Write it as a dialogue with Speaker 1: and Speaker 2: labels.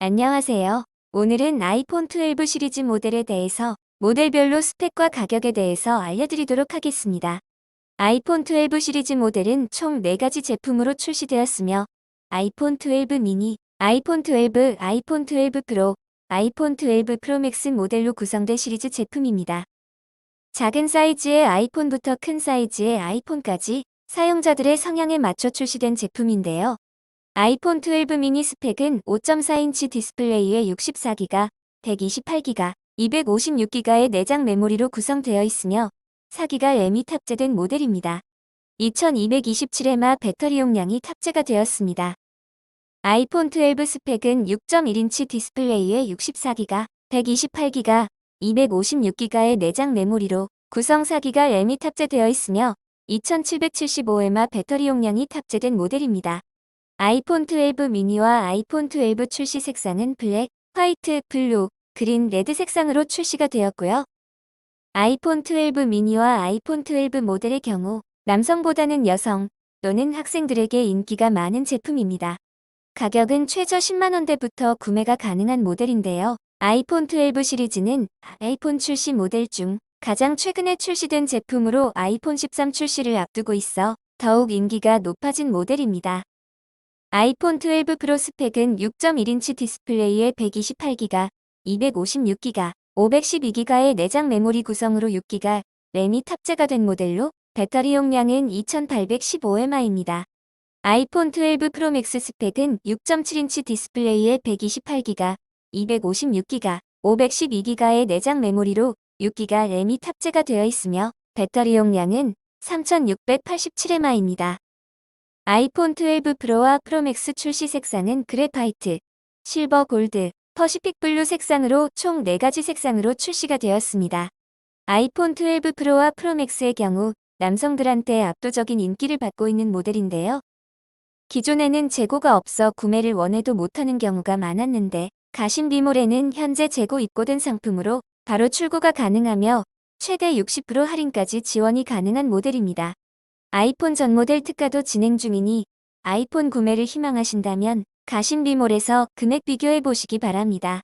Speaker 1: 안녕하세요. 오늘은 아이폰 12 시리즈 모델에 대해서 모델별로 스펙과 가격에 대해서 알려드리도록 하겠습니다. 아이폰 12 시리즈 모델은 총 4가지 제품으로 출시되었으며 아이폰 12 미니, 아이폰 12, 아이폰 12 프로, 아이폰 12 프로 맥스 모델로 구성된 시리즈 제품입니다. 작은 사이즈의 아이폰부터 큰 사이즈의 아이폰까지 사용자들의 성향에 맞춰 출시된 제품인데요. 아이폰 12 미니 스펙은 5.4인치 디스플레이에 64기가, 128기가, 256기가의 내장 메모리로 구성되어 있으며 4기가 램이 탑재된 모델입니다. 2227mAh 배터리 용량이 탑재가 되었습니다. 아이폰 12 스펙은 6.1인치 디스플레이에 64기가, 128기가, 256기가의 내장 메모리로 구성 4기가 램이 탑재되어 있으며 2775mAh 배터리 용량이 탑재된 모델입니다. 아이폰 12 미니와 아이폰 12 출시 색상은 블랙, 화이트, 블루, 그린, 레드 색상으로 출시가 되었고요. 아이폰 12 미니와 아이폰 12 모델의 경우 남성보다는 여성 또는 학생들에게 인기가 많은 제품입니다. 가격은 최저 10만원대부터 구매가 가능한 모델인데요. 아이폰 12 시리즈는 아이폰 출시 모델 중 가장 최근에 출시된 제품으로 아이폰 13 출시를 앞두고 있어 더욱 인기가 높아진 모델입니다. 아이폰 12 프로 스펙은 6.1인치 디스플레이에 128기가, 256기가, 512기가의 내장 메모리 구성으로 6기가, 램이 탑재가 된 모델로 배터리 용량은 2815mAh입니다. 아이폰 12 프로 맥스 스펙은 6.7인치 디스플레이에 128기가, 256기가, 512기가의 내장 메모리로 6기가 램이 탑재가 되어 있으며 배터리 용량은 3687mAh입니다. 아이폰 12 프로와 프로맥스 출시 색상은 그래파이트, 실버 골드, 퍼시픽 블루 색상으로 총 4가지 색상으로 출시가 되었습니다. 아이폰 12 프로와 프로맥스의 경우 남성들한테 압도적인 인기를 받고 있는 모델인데요. 기존에는 재고가 없어 구매를 원해도 못하는 경우가 많았는데 가심비몰에는 현재 재고 입고된 상품으로 바로 출고가 가능하며 최대 60% 할인까지 지원이 가능한 모델입니다. 아이폰 전 모델 특가도 진행 중이니 아이폰 구매를 희망하신다면 가심비몰에서 금액 비교해 보시기 바랍니다.